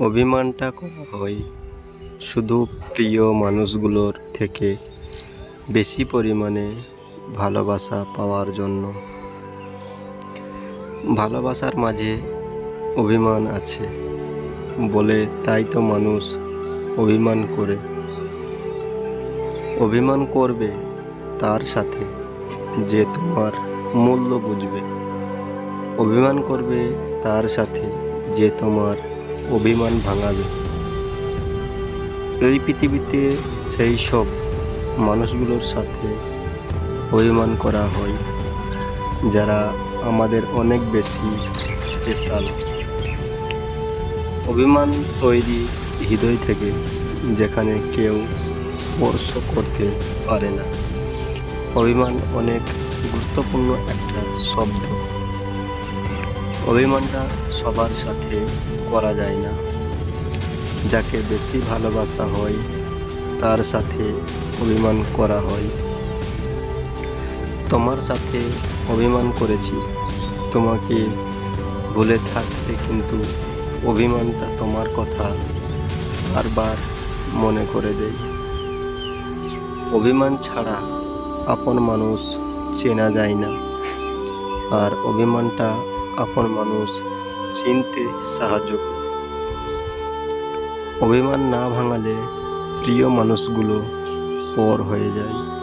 অভিমানটা করা হয়। শুধু প্রিয় মানুষগুলোর থেকে বেশি পরিমাণে ভালোবাসা পাওয়ার জন্য। ভালোবাসার মাঝে অভিমান আছে বলে তাই তো মানুষ অভিমান করে। অভিমান করবে তার সাথে যে তোমার মূল্য বুঝবে। অভিমান করবে তার সাথে যে তোমার অভিমান ভাঙাবে। এই পৃথিবীতে সেই সব মানুষগুলোর সাথে অভিমান করা হয়, যারা আমাদের অনেক বেশি স্পেশাল অভিমান তৈরি হৃদয় থেকে যেখানে কেউ স্পর্শ করতে পারে না। অভিমান অনেক গুরুত্বপূর্ণ একটা শব্দ। অভিমানটা সবার সাথে করা যায় না। যাকে বেশি ভালোবাসা হয়, তার সাথে অভিমান করা হয়। তোমার সাথে অভিমান করেছি। তোমাকে ভুলে থাকতে কিন্তু অভিমানটা তোমার কথা বারবার মনে করে দেয়। অভিমান ছাড়া আপন মানুষ চেনা যায় না। আর অভিমানটা আপন মানুষ চিনতে সাহায্য করে। অভিমান না ভাঙালে প্রিয় মানুষগুলো পর হয়ে যায়।